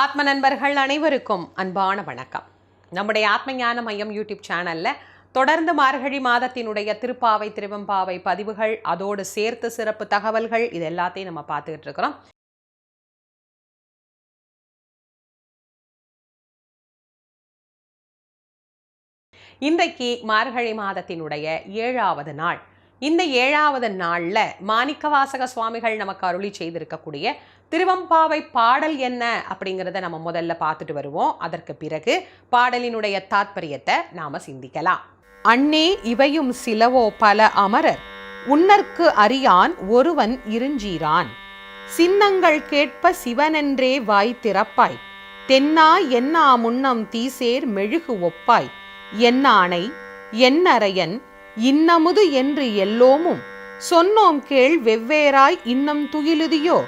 ஆத்ம நண்பர்கள் அனைவருக்கும் அன்பான வணக்கம். நம்முடைய ஆத்ம ஞான மையம் யூடியூப் சேனல்ல தொடர்ந்து மார்கழி மாதத்தினுடைய திருப்பாவை திருவெம்பாவை பதிவுகள் அதோடு சேர்த்து சிறப்பு தகவல்கள் இது எல்லாத்தையும் நம்ம பார்த்துக்கிட்டு இருக்கிறோம். இன்றைக்கு மார்கழி மாதத்தினுடைய ஏழாவது நாள். இந்த ஏழாவது நாள்ல மாணிக்கவாசக சுவாமிகள் நமக்கு அருளி செய்திருக்கக்கூடிய திருவம்பாவை பாடல் என்ன அப்படிங்கிறத நம்ம முதல்ல பார்த்துட்டு வருவோம். அதற்கு பிறகு பாடலினுடைய தாத்பரியத்தை நாம சிந்திக்கலாம். அண்ணே இவையும் சிலவோ பல அமரர் உன்னற்கு அறியான் ஒருவன் இருஞ்சீரான். சின்னங்கள் கேட்ப சிவனென்றே வாய் திறப்பாய். தென்னா என்னா முன்னம் தீசேர் மெழுகு ஒப்பாய். என்னானை என்னரையன் இன்னமுது என்று எல்லோமும். சொன்னோம் கேள் வெவ்வேறாய் இன்னம் துயிலுதியோ?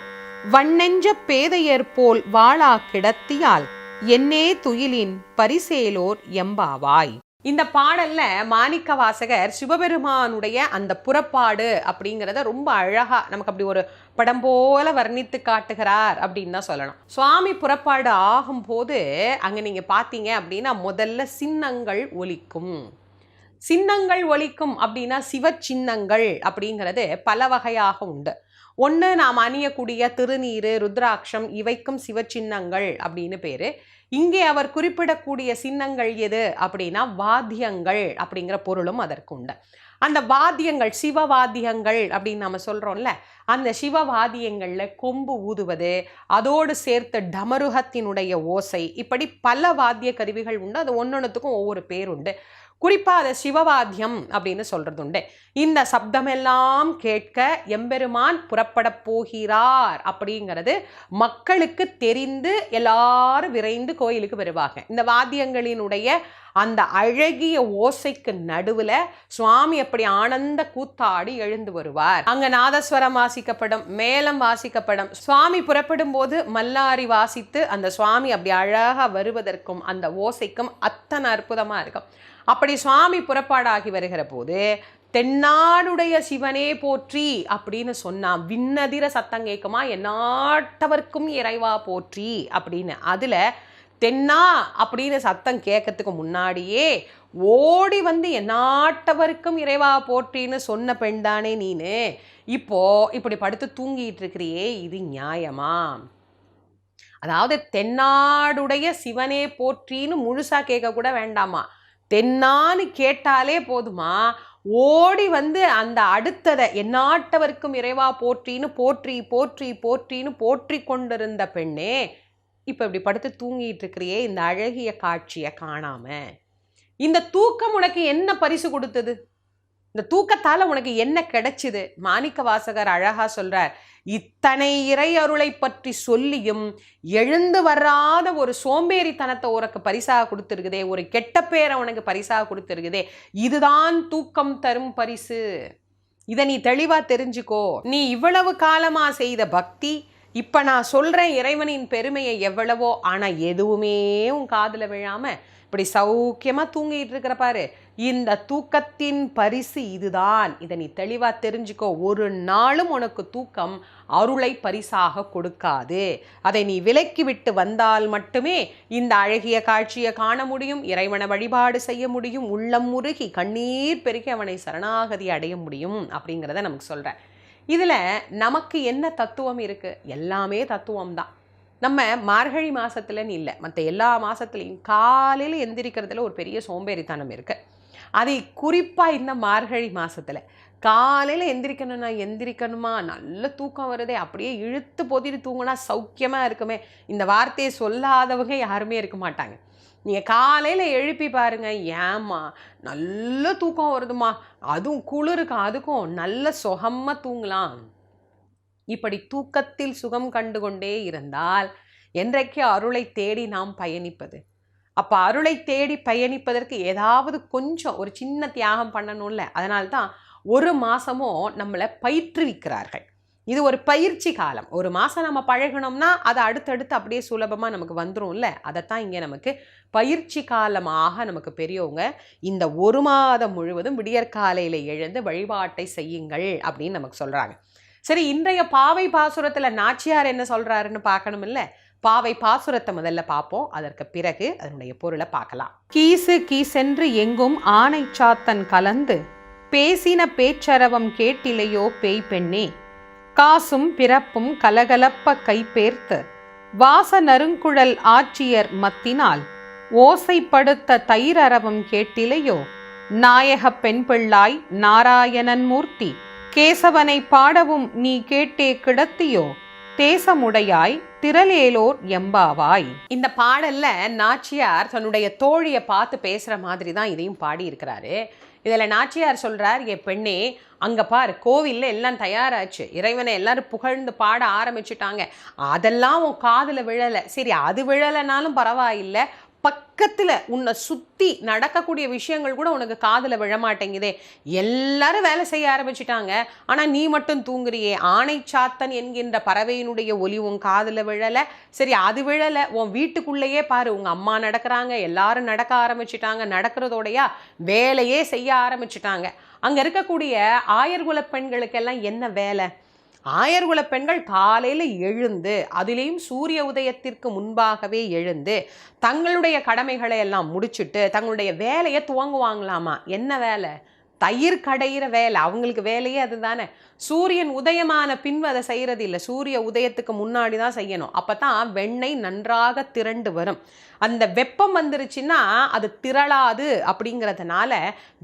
வண்ணெஞ்ச பேதையர் போல் வாளா கிடத்தியால் என்னே துயிலின் பரிசேலோர் எம்பாவாய். இந்த பாடல்ல மாணிக்க வாசகர் சிவபெருமானுடைய அந்த புறப்பாடு அப்படிங்கிறத ரொம்ப அழகா நமக்கு அப்படி ஒரு படம் போல வர்ணித்து காட்டுகிறார் அப்படின்னு தான் சொல்லணும். சுவாமி புறப்பாடு ஆகும்போது அங்க நீங்க பார்த்தீங்க அப்படின்னா முதல்ல சின்னங்கள் ஒலிக்கும். சின்னங்கள் ஒழிக்கும் அப்படின்னா சிவ சின்னங்கள் அப்படிங்கிறது பல வகையாக உண்டு. ஒன்று நாம் அணியக்கூடிய திருநீர் ருத்ராட்சம் இவைக்கும் சிவ சின்னங்கள் அப்படின்னு பேர். இங்கே அவர் குறிப்பிடக்கூடிய சின்னங்கள் எது அப்படின்னா வாத்தியங்கள் அப்படிங்கிற பொருளும் அதற்கு உண்டு. அந்த வாத்தியங்கள் சிவவாத்தியங்கள் அப்படின்னு நம்ம சொல்கிறோம்ல அந்த சிவவாத்தியங்களில் கொம்பு ஊதுவது அதோடு சேர்த்த டமருகத்தினுடைய ஓசை இப்படி பல வாத்திய கருவிகள் உண்டு. அது ஒன்னொன்றுத்துக்கும் ஒவ்வொரு பேர் உண்டு. குறிப்பாக அதை சிவவாத்தியம் அப்படின்னு சொல்றது உண்டு இந்த சப்தமெல்லாம் கேட்க எம்பெருமான் புறப்பட போகிறார் அப்படிங்கிறது மக்களுக்கு தெரிந்து எல்லாரும் விரைந்து கோயிலுக்கு வருவாங்க. இந்த வாத்தியங்களினுடைய அந்த அழகிய ஓசைக்கு நடுவுல சுவாமி அப்படி ஆனந்த கூத்தாடி எழுந்து வருவார். அங்க நாதஸ்வரம் வாசிக்கப்படும் மேலம் வாசிக்கப்படும். சுவாமி புறப்படும் போது மல்லாரி வாசித்து அந்த சுவாமி அப்படி அழகா வருவதற்கும் அந்த ஓசைக்கும் அத்தனை அற்புதமா இருக்கும். அப்படி சுவாமி புறப்பாடாகி வருகிற போது தென்னாடுடைய சிவனே போற்றி அப்படின்னு சொன்னா விண்ணதிர சத்தம் கேட்குமா எந்நாட்டவர்க்கும் இறைவா போற்றி அப்படின்னு. அதுல தென்னா அப்படின்னு சத்தம் கேட்கறதுக்கு முன்னாடியே ஓடி வந்து என்னாட்டவருக்கும் இறைவா போற்றின்னு சொன்ன பெண் தானே நீனு. இப்போ இப்படி படுத்து தூங்கிட்டு இருக்கிறியே இது நியாயமா? அதாவது தென்னாடுடைய சிவனே போற்றின்னு முழுசா கேட்க கூட வேண்டாமா? தென்னான்னு கேட்டாலே போதுமா? ஓடி வந்து அந்த அடுத்ததை என்னாட்டவருக்கும் இறைவா போற்றின்னு போற்றி போற்றி போற்றின்னு போற்றி கொண்டிருந்த பெண்ணே இப்போ இப்படி படுத்து தூங்கிட்டு இருக்கிறியே இந்த அழகிய காட்சியை காணாம. இந்த தூக்கம் உனக்கு என்ன பரிசு கொடுத்தது? இந்த தூக்கத்தால உனக்கு என்ன கிடைச்சிது? மாணிக்க வாசகர் அழகா சொல்றார் இத்தனை இறை அருளை பற்றி சொல்லியும் எழுந்து வராத ஒரு சோம்பேறித்தனத்தை உனக்கு பரிசாக கொடுத்துருக்குதே ஒரு கெட்ட பேரை உனக்கு பரிசாக கொடுத்துருக்குதே இதுதான் தூக்கம் தரும் பரிசு. இதை நீ தெளிவா தெரிஞ்சுக்கோ. நீ இவ்வளவு காலமா செய்த பக்தி இப்ப நான் சொல்றேன் இறைவனின் பெருமையை எவ்வளவோ ஆனா எதுவுமே உன் காதுல விழாம இப்படி சௌக்கியமா தூங்கிட்டு இருக்கிற பாரு. இந்த தூக்கத்தின் பரிசு இதுதான். இதை நீ தெளிவா தெரிஞ்சுக்கோ. ஒரு நாளும் உனக்கு தூக்கம் அருளை பரிசாக கொடுக்காது. அதை நீ விலக்கி விட்டு வந்தால் மட்டுமே இந்த அழகிய காட்சியை காண முடியும் இறைவனை வழிபாடு செய்ய முடியும் உள்ளம் முருகி கண்ணீர் பெருகி அவனை சரணாகதி அடைய முடியும் அப்படிங்கிறத நமக்கு சொல்றேன். இதில் நமக்கு என்ன தத்துவம் இருக்குது எல்லாமே தத்துவம் தான் நம்ம மார்கழி மாதத்துலன்னு இல்லை. மற்ற எல்லா மாதத்துலேயும் காலையில் எந்திரிக்கிறதுல ஒரு பெரிய சோம்பேறித்தனம் இருக்குது அதை குறிப்பாக இந்த மார்கழி மாதத்தில் காலையில் எந்திரிக்கணும்னா எந்திரிக்கணுமா? நல்ல தூக்கம் வருதே. அப்படியே இழுத்து பொதிட்டு தூங்கினா சௌக்கியமாக இருக்குமே. இந்த வார்த்தையை சொல்லாதவங்க யாருமே இருக்க மாட்டாங்க. நீங்கள் காலையில் எழுப்பி பாருங்கள் ஏம்மா? நல்ல தூக்கம் வருதுமா அதுவும் குளிருக்கு அதுக்கும் நல்ல சுகமாக தூங்கலாம். இப்படி தூக்கத்தில் சுகம் கண்டு கொண்டே இருந்தால் என்றைக்கு அருளை தேடி நாம் பயணிப்பது? அப்போ அருளை தேடி பயணிப்பதற்கு ஏதாவது கொஞ்சம் ஒரு சின்ன தியாகம் பண்ணணும்ல. அதனால்தான் ஒரு மாசமும் நம்மளை பயிற்றுவிக்கிறார்கள். இது ஒரு பயிற்சி காலம். ஒரு மாதம் நம்ம பழகணும்னா அதை அடுத்தடுத்து அப்படியே சுலபமாக நமக்கு வந்துடும்ல அதைத்தான் இங்கே நமக்கு பயிற்சி காலமாக நமக்கு பெரியவங்க இந்த ஒரு மாதம் முழுவதும் விடியற்காலையில் எழுந்து வழிபாட்டை செய்யுங்கள் அப்படின்னு நமக்கு சொல்கிறாங்க சரி இன்றைய பாவை பாசுரத்தில் நாச்சியார் என்ன சொல்கிறாருன்னு பார்க்கணும் இல்லை பாவை பாசுரத்தை முதல்ல பார்ப்போம். அதற்கு பிறகு அதனுடைய பொருளை பார்க்கலாம். கீசு கீசென்று எங்கும் ஆனை சாத்தன் கலந்து பேசின பேச்சரவம் கேட்டிலையோ பேய் பெண்ணே காசும் பிறப்பும் கலகலப்ப கைப்பேர்த்து வாச நறுங்குழல் ஆட்சியர் மத்தினால் ஓசைப்படுத்த தயிரரவம் கேட்டிலையோ நாயக பெண் பிள்ளாய் நாராயணன் மூர்த்தி கேசவனை பாடவும் நீ கேட்டே கிடத்தியோ தேசமுடையாய் திரளேலோர் எம்பாவாய். இந்த பாடல்ல நாச்சியார் தன்னுடைய தோழியை பார்த்து பேசுற மாதிரி தான் இதையும் பாடி இருக்கிறாரு இதுல நாச்சியார் சொல்றார் என் பெண்ணே அங்கே பார் கோவில்ல எல்லாம் தயாராச்சு. இறைவனை எல்லாரும் புகழ்ந்து பாட ஆரம்பிச்சுட்டாங்க. அதெல்லாம் உன் காதுல விழலை. சரி அது விழலைனாலும் பரவாயில்லை. பக்கத்தில் உன்னை சுற்றி நடக்கக்கூடிய விஷயங்கள் கூட உனக்கு காதில் விழமாட்டேங்குதே. எல்லாரும் வேலை செய்ய ஆரம்பிச்சிட்டாங்க. ஆனால் நீ மட்டும் தூங்குறியே. ஆணை சாத்தன் என்கின்ற பறவையினுடைய ஒலி உன் காதில் விழலை. சரி அது விழலை. உன் வீட்டுக்குள்ளேயே பாரு. உங்கள் அம்மா நடக்கிறாங்க. எல்லாரும் நடக்க ஆரம்பிச்சிட்டாங்க. நடக்கிறதோடையா வேலையே செய்ய ஆரம்பிச்சிட்டாங்க. அங்கே இருக்கக்கூடிய ஆயர்குல பெண்களுக்கெல்லாம் என்ன வேலை? ஆயர்குல பெண்கள் காலையில் எழுந்து அதிலேயும் சூரிய உதயத்திற்கு முன்பாகவே எழுந்து தங்களுடைய கடமைகளை எல்லாம் முடிச்சுட்டு தங்களுடைய வேலையை துவங்குவாங்களாமா? என்ன வேலை? தயிர் கடையிற வேலை. அவங்களுக்கு வேலையே அதுதானே. சூரியன் உதயமான பின்பு அதை செய்கிறது இல்லை. சூரிய உதயத்துக்கு முன்னாடி தான் செய்யணும். அப்போ தான் வெண்ணெய் நன்றாக திரண்டு வரும். அந்த வெப்பம் வந்துருச்சுன்னா அது திரளாது அப்படிங்கிறதுனால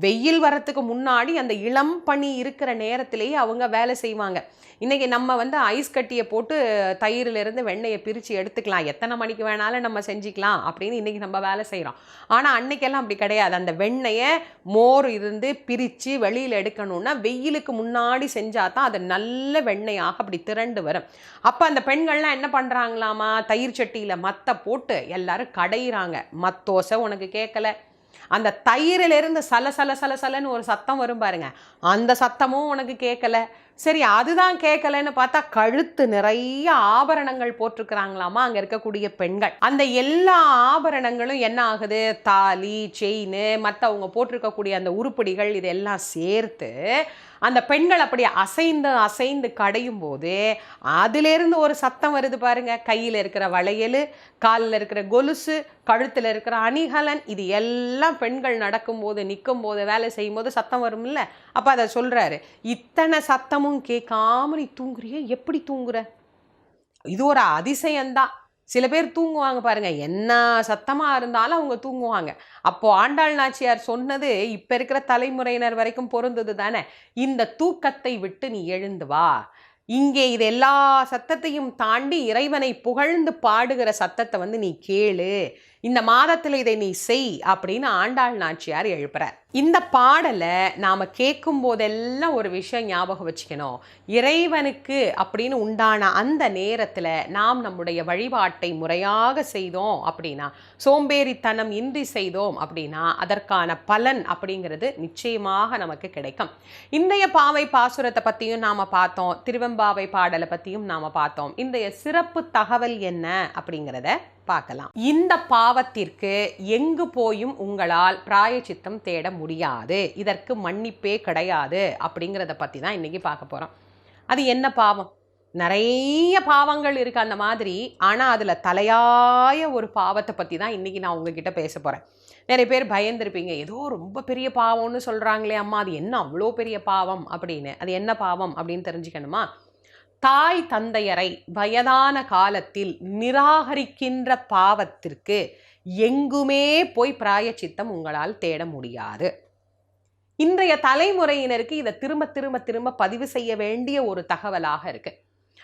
வெயில் வரத்துக்கு முன்னாடி அந்த இளம் பனி இருக்கிற நேரத்திலேயே அவங்க வேலை செய்வாங்க. இன்றைக்கி நம்ம வந்து ஐஸ் கட்டியை போட்டு தயிரிலிருந்து வெண்ணெயை பிரித்து எடுத்துக்கலாம். எத்தனை மணிக்கு வேணாலும் நம்ம செஞ்சுக்கலாம் அப்படின்னு இன்றைக்கி நம்ம வேலை செய்கிறோம் ஆனால் அன்னைக்கெல்லாம் அப்படி கிடையாது. அந்த வெண்ணெயை மோர் இருந்து பிரித்து வெளியில் எடுக்கணும்னா வெயிலுக்கு முன்னாடி செஞ்சால் தான் அது நல்ல வெண்ணெயாக அப்படி திரண்டு வரும். அப்போ அந்த பெண்கள்லாம் என்ன பண்ணுறாங்களாமா தயிர் சட்டியில் மத்தை போட்டு எல்லாரும் கடையிறாங்க. மத்தோசை உனக்கு கேட்கல அந்த தயிரிலிருந்து சல சல சல சலன்னு ஒரு சத்தம் வரும் பாருங்க. அந்த சத்தமும் உனக்கு கேட்கல சரி அதுதான் கேட்கலன்னு பார்த்தா கழுத்து நிறைய ஆபரணங்கள் போட்டிருக்கிறாங்களாமா அங்கே இருக்கக்கூடிய பெண்கள். அந்த எல்லா ஆபரணங்களும் என்ன ஆகுது? தாலி செயின் மற்ற அவங்க போட்டிருக்கக்கூடிய அந்த உருப்படிகள் இதெல்லாம் சேர்த்து அந்த பெண்கள் அப்படி அசைந்து அசைந்து கடையும் போது அதிலேருந்து ஒரு சத்தம் வருது பாருங்க. கையில் இருக்கிற வளையல் காலில் இருக்கிற கொலுசு கழுத்தில் இருக்கிற அணிகலன் இது எல்லாம் பெண்கள் நடக்கும்போது நிற்கும் போது வேலை செய்யும் போது சத்தம் வரும்ல. அப்போ அதை சொல்கிறாரு இத்தனை சத்தமும் கேட்காம நீ தூங்குறிய? எப்படி தூங்குற? இது ஒரு அதிசயம்தான். சில பேர் தூங்குவாங்க பாருங்க. என்ன சத்தமாக இருந்தாலும் அவங்க தூங்குவாங்க. அப்போ ஆண்டாள் நாச்சியார் சொன்னது இப்போ இருக்கிற தலைமுறையினர் வரைக்கும் பொருந்தது தானே? இந்த தூக்கத்தை விட்டு நீ எழுந்து வா. இங்கே இது எல்லா சத்தத்தையும் தாண்டி இறைவனை புகழ்ந்து பாடுகிற சத்தத்தை வந்து நீ கேளு. இந்த மாதத்தில் இதை நீ செய் அப்படின்னு ஆண்டாள் நாச்சியார் எழுப்புறார். இந்த பாடலை நாம் கேட்கும் போதெல்லாம் ஒரு விஷயம் ஞாபகம் வச்சுக்கணும். இறைவனுக்கு அப்படின்னு உண்டான அந்த நேரத்தில் நாம் நம்முடைய வழிபாட்டை முறையாக செய்தோம் அப்படின்னா சோம்பேறித்தனம் இன்றி செய்தோம் அப்படின்னா அதற்கான பலன் அப்படிங்கிறது நிச்சயமாக நமக்கு கிடைக்கும். இன்றைய பாவை பாசுரத்தை பற்றியும் நாம் பார்த்தோம். திருவெம்பாவை பாடலை பற்றியும் நாம் பார்த்தோம். இன்றைய சிறப்பு தகவல் என்ன அப்படிங்கிறத பார்க்கலாம். இந்த பாவத்திற்கு எங்கு போயும் உங்களால் பிராயச்சித்தம் தேட முடியாது. இதற்கு மன்னிப்பே கிடையாது அப்படிங்கிறத பற்றி தான் இன்றைக்கி பார்க்க போகிறோம் அது என்ன பாவம்? நிறைய பாவங்கள் இருக்குது அந்த மாதிரி. ஆனால் அதில் தலையாய ஒரு பாவத்தை பற்றி தான் இன்றைக்கி நான் உங்ககிட்ட பேச போகிறேன் நிறைய பேர் பயந்துருப்பீங்க. ஏதோ ரொம்ப பெரிய பாவம்னு சொல்கிறாங்களே அம்மா அது என்ன அவ்வளோ பெரிய பாவம் அப்படின்னு. அது என்ன பாவம் அப்படின்னு தெரிஞ்சுக்கணுமா? தாய் தந்தையரை வயதான காலத்தில் நிராகரிக்கின்ற பாவத்திற்கு எங்குமே போய் பிராயச்சித்தம் உங்களால் தேட முடியாது. இன்றைய தலைமுறையினருக்கு இதை திரும்ப திரும்ப திரும்ப பதிவு செய்ய வேண்டிய ஒரு தகவலாக இருக்கு.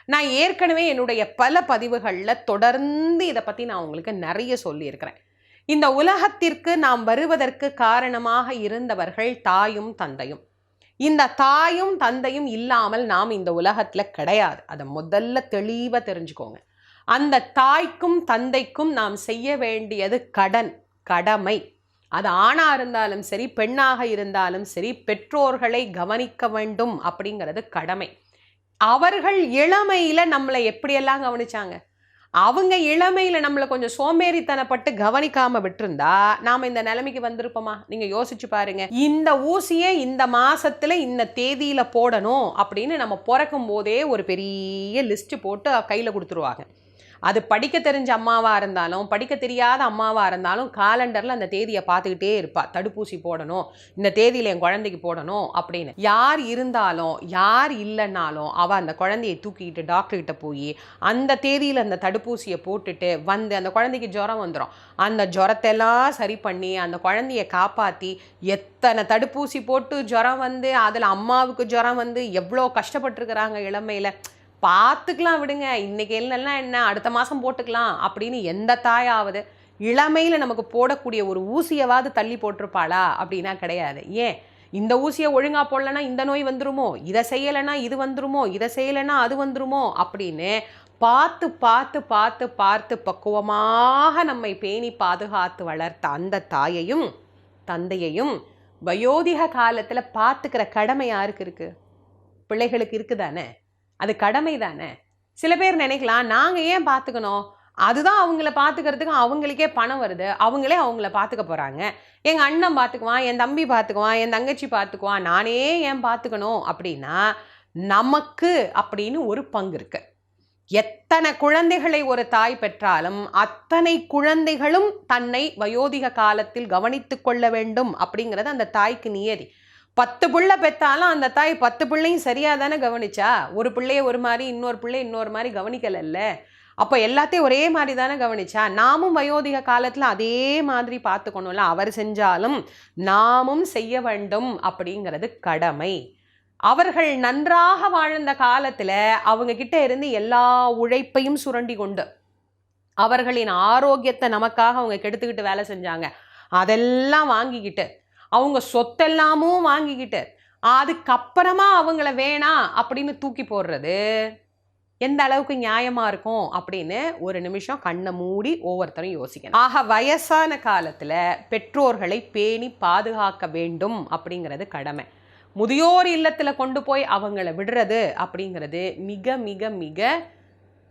நான் ஏற்கனவே என்னுடைய பல பதிவுகளில் தொடர்ந்து இதை பற்றி நான் உங்களுக்கு நிறைய சொல்லியிருக்கிறேன். இந்த உலகத்திற்கு நாம் வருவதற்கு காரணமாக இருந்தவர்கள் தாயும் தந்தையும். இந்த தாயும் தந்தையும் இல்லாமல் நாம் இந்த உலகத்தில் கிடையாது. அதை முதல்ல தெளிவாக தெரிஞ்சுக்கோங்க. அந்த தாய்க்கும் தந்தைக்கும் நாம் செய்ய வேண்டியது கடன் கடமை. அது ஆணாக இருந்தாலும் சரி பெண்ணாக இருந்தாலும் சரி பெற்றோர்களை கவனிக்க வேண்டும் அப்படிங்கிறது கடமை. அவர்கள் இளமையில் நம்மளை எப்படியெல்லாம் கவனிச்சாங்க? அவங்க இளமையில் நம்மளை கொஞ்சம் சோம்பேறித்தனப்பட்டு கவனிக்காமல் விட்டுருந்தா நாம் இந்த நிலைமைக்கு வந்திருப்போமா? நீங்கள் யோசிச்சு பாருங்க. இந்த ஊசியை இந்த மாசத்துல இந்த தேதியில போடணும் அப்படின்னு நம்ம பிறக்கும் போதே ஒரு பெரிய லிஸ்ட் போட்டு கையில் கொடுத்துருவாங்க. அது படிக்க தெரிஞ்ச அம்மாவாக இருந்தாலும் படிக்க தெரியாத அம்மாவாக இருந்தாலும் காலண்டரில் அந்த தேதியை பார்த்துக்கிட்டே இருப்பா. தடுப்பூசி போடணும் இந்த தேதியில் என் குழந்தைக்கு போடணும் அப்படின்னு. யார் இருந்தாலும் யார் இல்லைன்னாலும் அவள் அந்த குழந்தையை தூக்கிக்கிட்டு டாக்டர்கிட்ட போய் அந்த தேதியில் அந்த தடுப்பூசியை போட்டுட்டு வந்து அந்த குழந்தைக்கு ஜுரம் வந்துடும் அந்த ஜுரத்தெல்லாம் சரி பண்ணி அந்த குழந்தைய காப்பாற்றி எத்தனை தடுப்பூசி போட்டு ஜுரம் வந்து அதில் அம்மாவுக்கு ஜுரம் வந்து எவ்வளோ கஷ்டப்பட்டுருக்குறாங்க இளமையில். பார்த்துக்கலாம் விடுங்க. இன்னைக்கு இல்லைன்னா என்ன? அடுத்த மாதம் போட்டுக்கலாம். அப்படின்னு எந்த தாயாவது இளமையில் நமக்கு போடக்கூடிய ஒரு ஊசியவாது தள்ளி போட்டிருப்பாளா? அப்படின்னா கிடையாது. ஏன்? இந்த ஊசியை ஒழுங்காக போடலன்னா இந்த நோய் வந்துருமோ? இதை செய்யலைன்னா இது வந்துருமோ? இதை செய்யலைன்னா அது வந்துருமோ? அப்படின்னு பார்த்து பார்த்து பார்த்து பார்த்து பக்குவமாக நம்மை பேணி பாதுகாத்து வளர்த்த அந்த தாயையும் தந்தையையும் வயோதிக காலத்தில் பார்த்துக்கிற கடமை யாருக்கு இருக்குது பிள்ளைகளுக்கு இருக்குதானே? அது கடமை தானே? சில பேர் நினைக்கலாம் நாங்கள் ஏன் பார்த்துக்கணும் அதுதான் அவங்கள பார்த்துக்கிறதுக்கு அவங்களுக்கே பணம் வருது. அவங்களே அவங்கள பார்த்துக்க போகிறாங்க எங்கள் அண்ணன் பார்த்துக்குவான் என் தம்பி பார்த்துக்குவான் என் தங்கச்சி பார்த்துக்குவான் நானே ஏன் பார்த்துக்கணும் அப்படின்னா நமக்கு அப்படின்னு ஒரு பங்கு இருக்குது எத்தனை குழந்தைகளை ஒரு தாய் பெற்றாலும் அத்தனை குழந்தைகளும் தன்னை வயோதிக காலத்தில் கவனித்து கொள்ள வேண்டும் அப்படிங்கிறது அந்த தாய்க்கு நியதி. பத்து பிள்ளை பெற்றாலும் அந்த தாய் பத்து பிள்ளையும் சரியாக தானே கவனிச்சா? ஒரு பிள்ளைய ஒரு மாதிரி இன்னொரு பிள்ளை இன்னொரு மாதிரி கவனிக்கலைல்ல? அப்போ எல்லாத்தையும் ஒரே மாதிரி தானே கவனிச்சா? நாமும் வயோதிக காலத்தில் அதே மாதிரி பார்த்துக்கணும்ல. அவர் செஞ்சாலும் நாமும் செய்ய வேண்டும் அப்படிங்கிறது கடமை. அவர்கள் நன்றாக வாழ்ந்த காலத்தில் அவங்க கிட்ட இருந்து எல்லா உழைப்பையும் சுரண்டி கொண்டு அவர்களின் ஆரோக்கியத்தை நமக்காக அவங்க கெடுத்துக்கிட்டு வேலை செஞ்சாங்க. அதெல்லாம் வாங்கிக்கிட்டு அவங்க சொத்தெல்லாமும் வாங்கிக்கிட்டு அதுக்கப்புறமா அவங்கள வேணாம் அப்படின்னு தூக்கி போடுறது. எந்த அளவுக்கு நியாயமாக இருக்கும் அப்படின்னு ஒரு நிமிஷம் கண்ணை மூடி ஒவ்வொருத்தரும் யோசிக்கணும். ஆக வயசான காலத்தில் பெற்றோர்களை பேணி பாதுகாக்க வேண்டும் அப்படிங்கிறது கடமை. முதியோர் இல்லத்தில் கொண்டு போய் அவங்கள விடுறது அப்படிங்கிறது மிக மிக மிக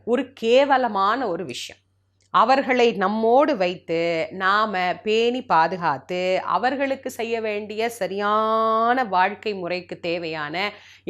ஒரு கேவலமான ஒரு விஷயம். அவர்களை நம்மோடு வைத்து நாம் பேணி பாதுகாத்து அவர்களுக்கு செய்ய வேண்டிய சரியான வாழ்க்கை முறைக்கு தேவையான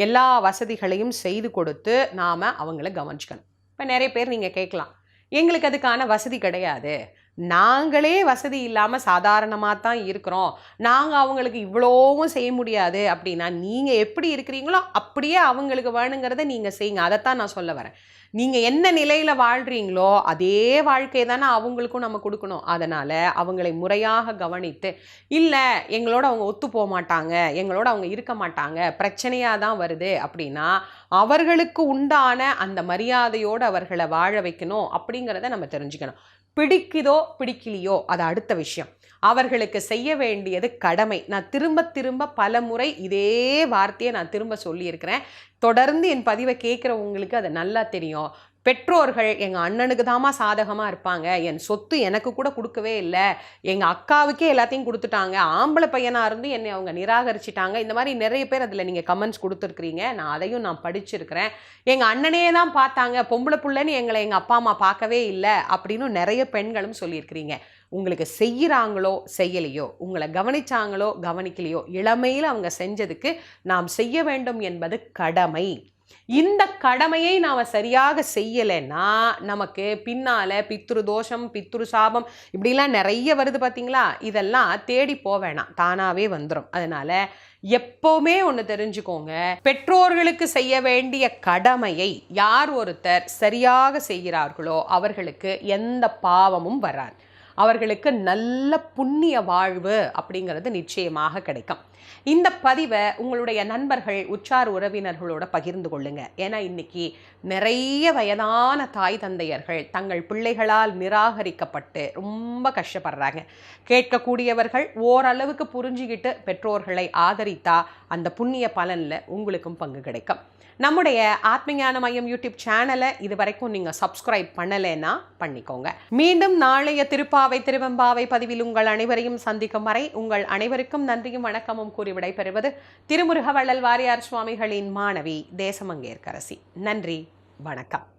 எல்லா வசதிகளையும் செய்து கொடுத்து நாம் அவங்கள கவனிச்சுக்கணும். இப்போ நிறைய பேர் நீங்கள் கேட்கலாம். எங்களுக்கு அதுக்கான வசதி கிடையாது. நாங்களே வசதி இல்லாமல் சாதாரணமாக தான் இருக்கிறோம். நாங்கள் அவங்களுக்கு இவ்வளோவும் செய்ய முடியாது அப்படின்னா நீங்கள் எப்படி இருக்கிறீங்களோ அப்படியே அவங்களுக்கு வேணுங்கிறத நீங்கள் செய்யுங்க. அதைத்தான் நான் சொல்ல வரேன். நீங்கள் என்ன நிலையில் வாழ்கிறீங்களோ அதே வாழ்க்கை தானே அவங்களுக்கும் நம்ம கொடுக்கணும். அதனால் அவங்களை முறையாக கவனித்து இல்லை எங்களோட அவங்க ஒத்து போக மாட்டாங்க எங்களோட அவங்க இருக்க மாட்டாங்க பிரச்சனையாக தான் வருது அப்படின்னா அவர்களுக்கு உண்டான அந்த மரியாதையோடு அவர்களை வாழ வைக்கணும் அப்படிங்கிறத நம்ம தெரிஞ்சுக்கணும். பிடிக்குதோ பிடிக்கலையோ அது அடுத்த விஷயம். அவர்களுக்கு செய்ய வேண்டியது கடமை. நான் திரும்ப திரும்ப பல முறை இதே வார்த்தையை நான் திரும்ப சொல்லியிருக்கிறேன். தொடர்ந்து என் பதிவை கேட்குறவங்களுக்கு அது நல்லா தெரியும். பெற்றோர்கள் எங்கள் அண்ணனுக்கு தாமா சாதகமாக இருப்பாங்க. என் சொத்து எனக்கு கூட கொடுக்கவே இல்லை. எங்கள் அக்காவுக்கே எல்லாத்தையும் கொடுத்துட்டாங்க. ஆம்பளை பையனாக இருந்து என்னை அவங்க நிராகரிச்சிட்டாங்க. இந்த மாதிரி நிறைய பேர் அதில் நீங்கள் கமெண்ட்ஸ் கொடுத்துருக்குறீங்க. நான் அதையும் நான் படிச்சிருக்கிறேன். எங்கள் அண்ணனே தான் பார்த்தாங்க. பொம்பளை புள்ளைன்னு எங்களை எங்கள் அப்பா அம்மா பார்க்கவே இல்லை அப்படின்னு நிறைய பெண்களும் சொல்லியிருக்கிறீங்க. உங்களுக்கு செய்கிறாங்களோ செய்யலையோ உங்களை கவனிச்சாங்களோ கவனிக்கலையோ இளமையில் அவங்க செஞ்சதுக்கு நாம் செய்ய வேண்டும் என்பது கடமை. இந்த கடமையை நாம் சரியாக செய்யலைன்னா நமக்கு பின்னால் பித்ரு தோஷம் பித்ரு சாபம் இப்படிலாம் நிறைய வருது பார்த்தீங்களா இதெல்லாம் தேடி போவேணாம் தானாகவே வந்துடும் அதனால் எப்போவுமே ஒன்று தெரிஞ்சுக்கோங்க. பெற்றோர்களுக்கு செய்ய வேண்டிய கடமையை யார் ஒருத்தர் சரியாக செய்கிறார்களோ அவர்களுக்கு எந்த பாவமும் வராது. அவர்களுக்கு நல்ல புண்ணிய வாழ்வு அப்படிங்கிறது நிச்சயமாக கிடைக்கும். இந்த பதிவை உங்களுடைய நண்பர்கள் உச்சார் உறவினர்களோட பகிர்ந்து கொள்ளுங்க. ஏன்னா இன்னைக்கு நிறைய வயதான தாய் தந்தையர்கள் தங்கள் பிள்ளைகளால் நிராகரிக்கப்பட்டு ரொம்ப கஷ்டப்படுறாங்க. கேட்கக்கூடியவர்கள் ஓரளவுக்கு புரிஞ்சுக்கிட்டு பெற்றோர்களை ஆதரித்தா அந்த புண்ணிய பலனில் உங்களுக்கும் பங்கு கிடைக்கும். நம்முடைய ஆத்மஞான மையம் யூடியூப் சேனலை இது வரைக்கும் நீங்கள் சப்ஸ்கிரைப் பண்ணலைன்னா பண்ணிக்கோங்க. மீண்டும் நாளைய திருப்பாவை திருவெம்பாவை பதிவில் உங்கள் அனைவரையும் சந்திக்கும் வரை உங்கள் அனைவருக்கும் நன்றியும் வணக்கமும் கூறி விடைபெறுவது திருமுருகவள்ளல் வாரியார் சுவாமிகளின் மாணவி தேசமங்கேற்கரசி. நன்றி வணக்கம்.